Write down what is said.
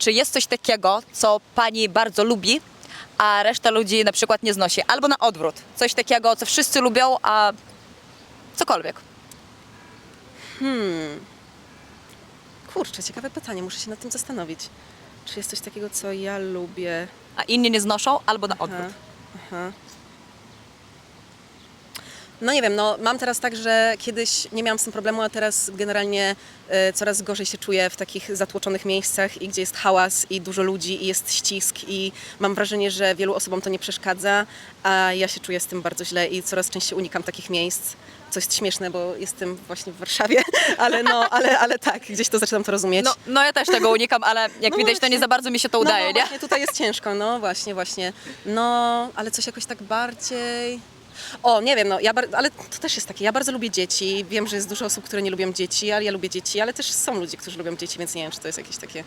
Czy jest coś takiego, co pani bardzo lubi, a reszta ludzi na przykład nie znosi? Albo na odwrót. Coś takiego, co wszyscy lubią, a cokolwiek. Kurczę, ciekawe pytanie, muszę się nad tym zastanowić. Czy jest coś takiego, co ja lubię? A inni nie znoszą, albo na odwrót. Aha. No nie wiem, no mam teraz tak, że kiedyś nie miałam z tym problemu, a teraz generalnie e, coraz gorzej się czuję w takich zatłoczonych miejscach i gdzie jest hałas i dużo ludzi i jest ścisk i mam wrażenie, że wielu osobom to nie przeszkadza, a ja się czuję z tym bardzo źle i coraz częściej unikam takich miejsc. Co jest śmieszne, bo jestem właśnie w Warszawie, ale no, ale, ale tak, gdzieś to zaczynam to rozumieć. No, no ja też tego unikam, ale jak No widać, to nie za bardzo mi się to udaje, no, nie? Właśnie tutaj jest ciężko, no właśnie, właśnie. No, ale coś jakoś tak bardziej. O, nie wiem, no, ja ale to też jest takie. Ja bardzo lubię dzieci. Wiem, że jest dużo osób, które nie lubią dzieci, ale ja lubię dzieci, ale też są ludzie, którzy lubią dzieci, więc nie wiem, czy to jest jakieś takie.